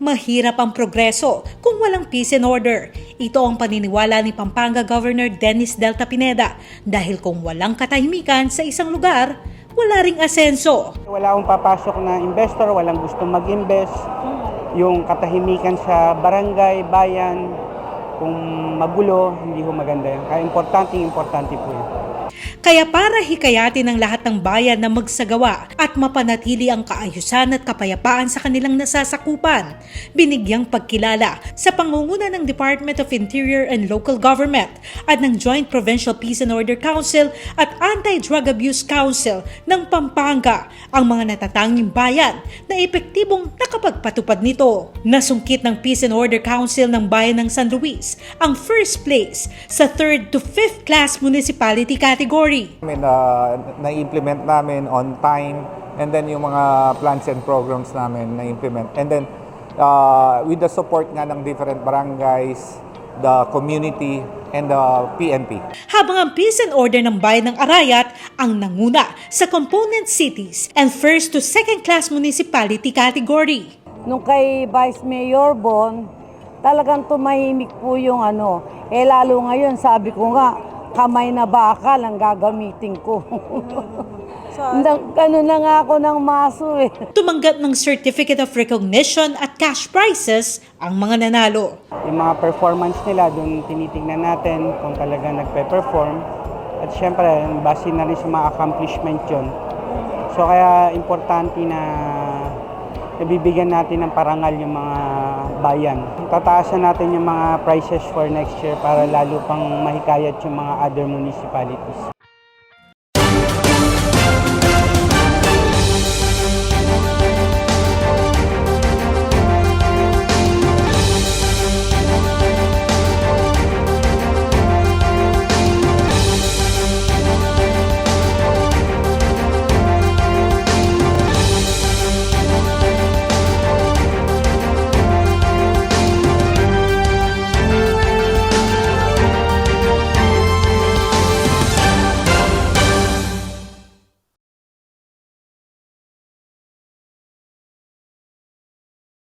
Mahirap ang progreso kung walang peace and order. Ito ang paniniwala ni Pampanga Governor Dennis Delta Pineda dahil kung walang katahimikan sa isang lugar, wala ring asenso. Wala akong papasok na investor, walang gustong mag-invest. Yung katahimikan sa barangay, bayan, kung magulo, hindi ho maganda yan. Kaya importante, importante po yan. Kaya para hikayatin ang lahat ng bayan na magsagawa at mapanatili ang kaayusan at kapayapaan sa kanilang nasasakupan, binigyang pagkilala sa pangunguna ng Department of Interior and Local Government at ng Joint Provincial Peace and Order Council at Anti-Drug Abuse Council ng Pampanga ang mga natatanging bayan na epektibong nakapagpatupad nito. Nasungkit ng Peace and Order Council ng Bayan ng San Luis ang first place sa 3rd to 5th class municipality category. Namin na na-implement namin on time and then yung mga plans and programs namin na-implement and then uh, with the support nga ng different barangays, the community and the PNP. habang ang peace and order ng bayan ng Arayat ang nanguna sa component cities and first to second class municipality category. Nung kay Vice Mayor Bon, talagang tumahimik po yung ano. Eh lalo ngayon, sabi ko nga, kamay na bakal ang gagamitin ko. Nang- Ganun na nga ako ng maso eh. Tumanggap ng Certificate of Recognition at cash prizes ang mga nanalo. Yung mga performance nila, doon tinitingnan natin kung talaga nagpe-perform. At syempre, base na rin sa mga accomplishment yun. So kaya importante na nabibigyan natin ng parangal yung mga bayan. Tataasan natin yung mga prices for next year para lalo pang mahikayat yung mga other municipalities.